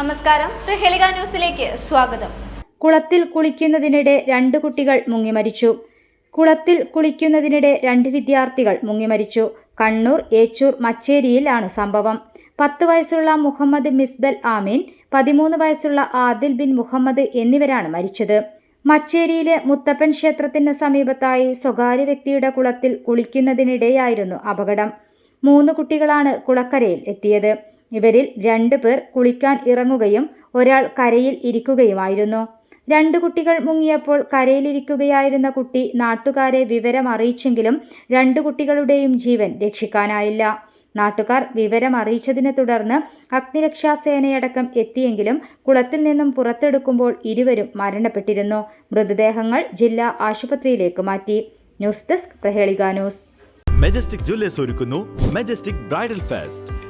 നമസ്കാരം. ഹെലിക ന്യൂസിലേക്ക് സ്വാഗതം. കുളത്തിൽ കുളിക്കുന്നതിനിടെ രണ്ട് കുട്ടികൾ മുങ്ങിമരിച്ചു കുളത്തിൽ കുളിക്കുന്നതിനിടെ രണ്ട് വിദ്യാർത്ഥികൾ മുങ്ങിമരിച്ചു കണ്ണൂർ ഏച്ചൂർ മച്ചേരിയിലാണ് സംഭവം. പത്ത് വയസ്സുള്ള മുഹമ്മദ് മിസ്ബൽ ആമീൻ പതിമൂന്ന് വയസ്സുള്ള ആദിൽ ബിൻ മുഹമ്മദ് എന്നിവരാണ് മരിച്ചത്. മച്ചേരിയിലെ മുത്തപ്പൻ ക്ഷേത്രത്തിന് സമീപത്തായി സ്വകാര്യ വ്യക്തിയുടെ കുളത്തിൽ കുളിക്കുന്നതിനിടെയായിരുന്നു അപകടം. മൂന്ന് കുട്ടികളാണ് കുളക്കരയിൽ എത്തിയത്. ഇവരിൽ രണ്ടു പേർ കുളിക്കാൻ ഇറങ്ങുകയും ഒരാൾ കരയിൽ ഇരിക്കുകയുമായിരുന്നു. രണ്ട് കുട്ടികൾ മുങ്ങിയപ്പോൾ കരയിലിരിക്കുകയായിരുന്ന കുട്ടി നാട്ടുകാരെ വിവരം അറിയിച്ചെങ്കിലും രണ്ട് കുട്ടികളുടെയും ജീവൻ രക്ഷിക്കാനായില്ല. നാട്ടുകാർ വിവരം അറിയിച്ചതിനെ തുടർന്ന് അഗ്നിരക്ഷാസേനയടക്കം എത്തിയെങ്കിലും കുളത്തിൽ നിന്നും പുറത്തെടുക്കുമ്പോൾ ഇരുവരും മരണപ്പെട്ടിരുന്നു. മൃതദേഹങ്ങൾ ജില്ലാ ആശുപത്രിയിലേക്ക് മാറ്റി. News desk Prahelika news. Majestic jewellers ഒരുക്കുന്നു Majestic bridal fest.